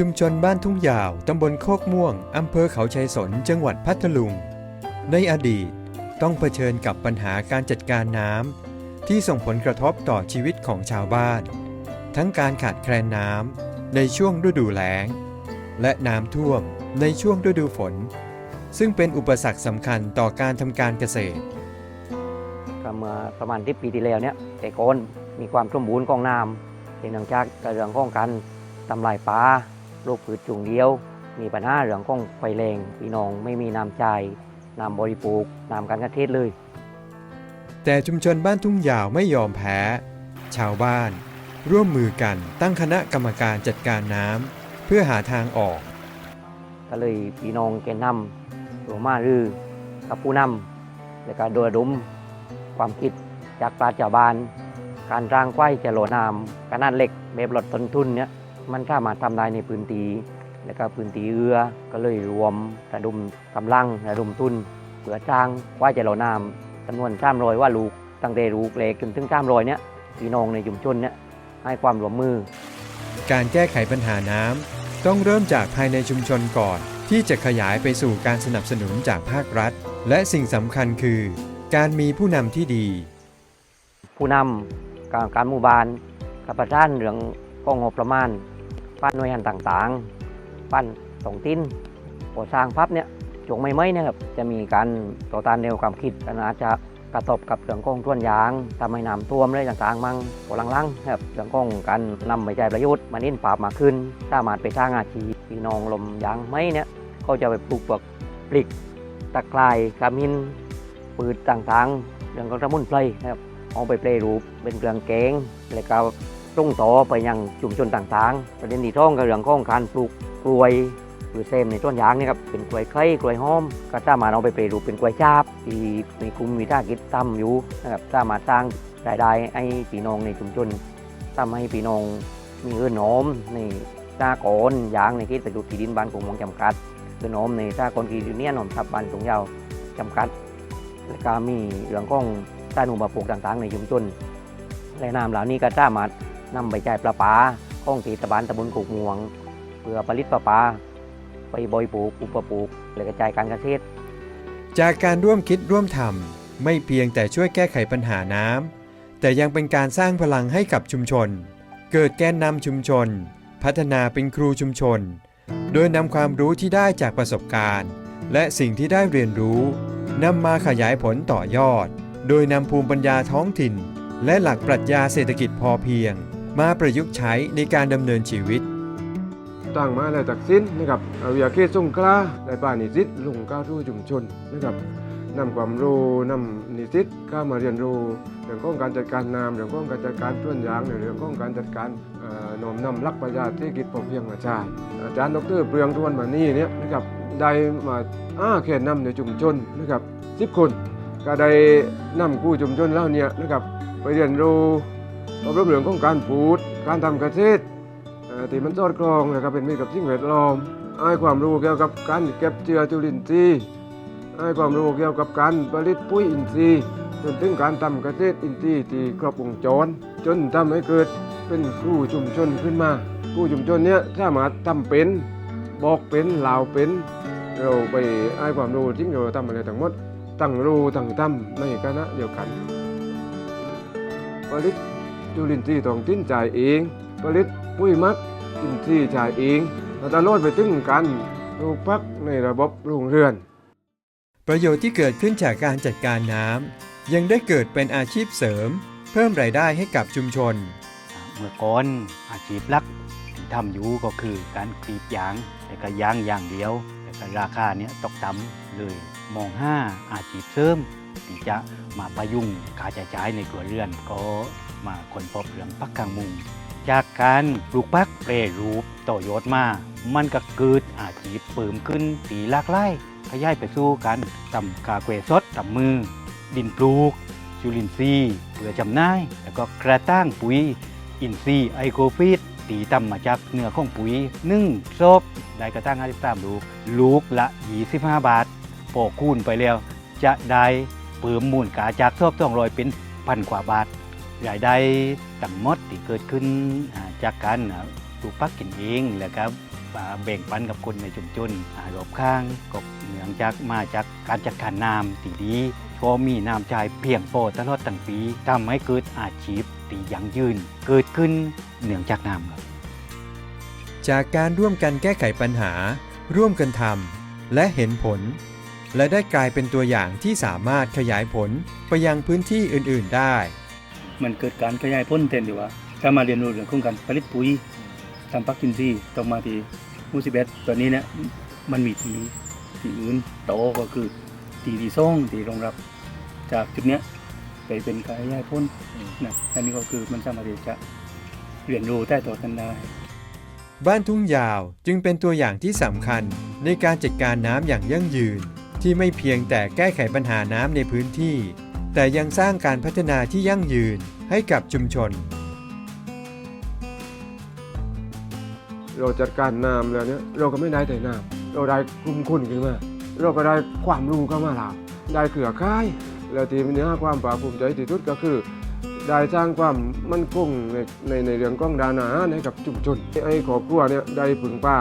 ชุมชนบ้านทุ่งยาว ตำบลโคกม่วง อำเภอเขาชัยสน จังหวัดพัทลุง ในอดีตต้องเผชิญกับปัญหาการจัดการน้ำที่ส่งผลกระทบต่อชีวิตของชาวบ้าน ทั้งการขาดแคลนน้ำในช่วงฤดูแล้ง และน้ำท่วมในช่วงฤดูฝน ซึ่งเป็นอุปสรรคสำคัญต่อการทำการเกษตรเมื่อประมาณที่ปีที่แล้วเนี่ยแต่ก่อนมีความสมบูรณ์ของน้ำเป็นเนื่องจากเรื่องของการทำลายป่า โรคพืชจุงเดียว มีปัญหาเรื่องของไฟแรงพี่น้องไม่มีน้ำใจน้ำบริโภคน้ำการเกษตรเลย แต่ชุมชนบ้านทุ่งยาวไม่ยอมแพ้ ชาวบ้าน ร่วมมือกันตั้งคณะกรรมการจัดการน้ำเพื่อหาทางออก ก็เลยพี่น้องแกนนำหลวงมารือกับผู้นำแล้วก็โดยระดมความคิดจากปราชญาบาลการร่างไว้จะโหลนามขนาดเล็กแบบลดต้นทุนเนี่ย มันสามารถทำได้ในพื้นที่แล้วก็พื้นที่เอือก็เลยรวมระดมกำลังระดมทุนเพื่อสร้างไว้จะโหลนามจำนวนสามรอยว่าลูกตั้งแต่ลูกเล็กจนถึงสามรอยเนี่ยพี่น้องในชุมชนเนี่ยให้ความร่วมมือ การแก้ไขปัญหาน้ำต้องเริ่มจากภายในชุมชนก่อน ที่จะขยายไปสู่การสนับสนุนจากภาครัฐ และสิ่งสำคัญคือ การมีผู้นำที่ดี ผู้นำการการหมู่บ้านกับประธานเรื่องกองงบประมาณ ปั้นหน่วยงานต่างๆ ปั้นสองติ้นก่อสร้างพับเนี่ยจงไม่ไม่เนี่ยครับจะมีการต่อต้านแนวความคิดกันอาจจะกระทบกับเรื่องของท่วนยางทำให้น้ำท่วมอะไรต่างๆ มั่งกลังลังๆครับเรื่องของการนำไปใช้ประโยชน์มาเน้นปราบมาขึ้น สามารถไปสร้างอาชีพพี่น้องลมยางไม้เนี่ยเขาจะไปปลูกพวกปลิกตะไคร้ขมิ้นปืดต่างๆ เรื่องของสมุนไพรนะครับเอาไปแปรรูปเป็นเครื่องแกงแล้วก็ ส่งต่อไปยังชุมชนต่างๆ ประเด็นที่ท้องก็เรื่องของการปลูกกล้วยหรือเซมในต้นยางนี่ครับเป็นกล้วยไข่กล้วยหอม ก็สามารถเอาไปแปรูปเป็นกล้วยชาบที่มีกลุ่มวิสาหกิจตั้มอยู่นะครับสามารถสร้างรายได้ให้พี่น้องในชุมชนทำให้พี่น้องมีเงินหอมในสากลยางในเขตไปดูที่ดินบ้านกรุงมองจำกัดเงินหอมในสากลกีริเนียนหอมทับบ้านสงยาวจำกัด แล้วก็มีเรื่องของสานุปโภคต่างๆ ในชุมชนและน้ำเหล่านี้ก็สามารถ นำไปใช้ประปาของเทศบาลตำบลกุกม่วง เพื่อผลิตประปา ไปบริโภคอุปโภคและกระจายการเกษตร จากการร่วมคิดร่วมทำไม่เพียงแต่ช่วยแก้ไขปัญหาน้ำแต่ยังเป็นการสร้างพลังให้กับชุมชน เกิดแกนนำชุมชน พัฒนาเป็นครูชุมชน โดยนำความรู้ที่ได้จากประสบการณ์ และสิ่งที่ได้เรียนรู้นำมาขยายผลต่อยอด โดยนำภูมิปัญญาท้องถิ่น และหลักปรัชญาเศรษฐกิจพอเพียง มาประยุกต์ใช้ในการดำเนินชีวิตตั้งมาแล้วจากสิ้นนะครับเอาวิทยาเขตสงขลาได้ป่านิสิตลงก้าวสู่ชุมชนนะครับนำความรู้นำนิสิตเข้ามาเรียนรู้เรื่องของการจัดการน้ำเรื่องของการจัดการต้นยางเรื่องของการจัดการน้อมนำหลักปรัชญาเศรษฐกิจพอเพียงมาใช้อาจารย์ดรเปลืองทวนมานี่เนี่ยนะครับได้มาอ้าแค่นำในชุมชนนะครับสิบคน ก็ได้นำกู้ชุมชนแล้วเนี่ยนะครับไปเรียนรู้ อบรมเรื่องของการปลูกการทำเกษตรที่มันสอดคล้องนะครับเป็นมิตรกับสิ่งแวดล้อมให้ความรู้เกี่ยวกับการเก็บเจือจุลินทรีย์ให้ความรู้เกี่ยวกับการผลิตปุ๋ยอินทรีย์จนถึงการทำเกษตรอินทรีย์ที่ครอบวงจร จนทำให้เกิดเป็นครูชุมชนขึ้นมาครูชุมชนเนี้ยสามารถทำเป็นบอกเป็นเล่าเป็น เราไปให้ความรู้จริงเราทำอะไรทั้งหมดตั้งรู้ตั้งทำในคณะเดียวกันผลิต จุลินทรีย์ท้องถิ่นจ่ายเอง ผลิตปุ้ยมักอินทรีย์จ่ายเองเราจะโลดไปถึงกันปลูกพักในระบบโรงเรือน ประโยชน์ที่เกิดขึ้นจากการจัดการน้ำยังได้เกิดเป็นอาชีพเสริม เพิ่มรายได้ให้กับชุมชน เมื่อก่อนอาชีพหลักที่ทำอยู่ก็คือการกรีดยางแต่ก็ยางอย่างเดียวแต่ก็ราคาเนี้ยตกต่ำเลยมองห้าอาชีพเสริม ที่จะมาประยุงค่าใช้จ่ายในครัวเรือน ก็มาคนพบเรื่องปักกางมุง จากการปลูกปักเปรรูปต่อยอดมา มันก็เกิดอาชีพเพิ่มขึ้นตีลากหลายขยายไปสู่กันตำกาเกวสดตำมือ ดินปลูกจุลินทรีย์เพื่อจำหน่าย แล้วก็กระตั้งปุ๋ย อินทรีย์ไอโคฟีดตีตำมาจากเนื้อของปุ๋ยนึ่งซบได้กระตั้ง53ลูก ลูกละ 25 บาท พอคูณไปแล้ว จะได้ พิ่มมูลค่าจากซอบ200เป็นพันกว่าบาทรายได้ต่างหมดที่เกิดขึ้นจากการปลูกปักกินเองแล้วก็แบ่งปันกับคนในชุมชนรอบข้างก็เนื่องจากมาจากการจัดการน้ำที่ดีพอมีน้ำใจเพียงพอตลอดทั้งปีทำให้เกิดอาชีพที่ยั่งยืน เกิดขึ้นเนื่องจากน้ำครับจากการร่วมกันแก้ไขปัญหา ร่วมกันทำและเห็นผล และได้กลายเป็นตัวอย่างที่สามารถขยายผลไปยังพื้นที่อื่นๆได้ มันเกิดการขยายพ้นแทนดีว่าถ้ามาเรียนรู้เรื่องของการผลิตปุ๋ยทำปักกินซี่ต้องมาที่มูสิเบตตัวนี้เนี่ยมันมีที่ที่อื่นโตก็คือที่ที่ซ่องที่รองรับ จากจุดเนี้ยไปเป็นการขยายพ้นนะอันนี้ก็คือมันสามารถที่จะเรียนรู้ได้ต่อกันได้บ้านทุ่งยาวจึงเป็นตัวอย่างที่สำคัญในการจัดการน้ำอย่างยั่งยืน ที่ไม่เพียงแต่แก้ไขปัญหาน้ำในพื้นที่ แต่ยังสร้างการพัฒนาที่ยั่งยืนให้กับชุมชน เราจัดการน้ำแล้วเนี่ยเราก็ไม่ได้แต่น้ำเราได้กลุ่มคนขึ้นมาเราก็ได้ความรู้เข้ามาแล้วได้เครือข่าย แล้วที่เนื้อความภาคภูมิใจที่สุดก็คือ ได้สร้างความมั่นคงในในในเรื่องของดานาให้กับชุมชนให้ครอบครัวเนี่ยได้พึ่งป้า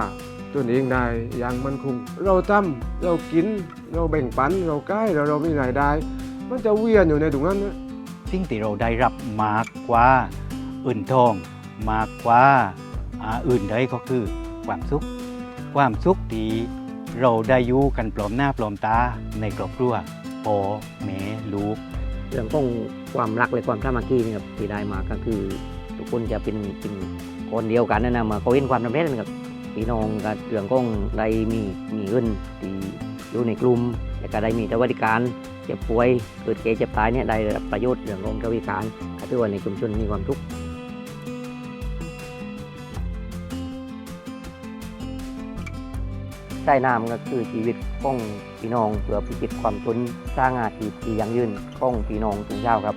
ตัวเองได้อย่างมั่นคงเราทำเรากิน เราแบ่งปัน เราใกล้แล้วเรามีรายได้ มันจะเวียนอยู่ในตรงนั้นนะสิ่งที่เราได้รับมากกว่าอื่นทองมากกว่าอาอื่นใดก็คือความสุข ความสุขที่เราได้อยู่กันปลอมหน้าปลอมตาในครอบครัวพ่อแม่ลูกเรื่องของความรักและความสามัคคีนี่ครับที่ได้มาก็คือ ทุกคนจะเป็นเป็นคนเดียวกันนะนะมาเขาเห็นความสำเร็จนะครับ พี่น้องกับเรื่องของได้มีมีเงินที่อยู่ในกลุ่มแล้วก็ได้มีสวัสดิการเจ็บป่วยเกิดเกเจ็บตายเนี่ยได้รับประโยชน์เรื่องของสวัสดิการก็ถือว่าในชุมชนมีความทุกข์ใต้น้ำก็คือชีวิตของพี่น้องเพื่อพิชิตความทุนสร้างอาชีพที่ยั่งยืนของพี่น้องทุกชาครับ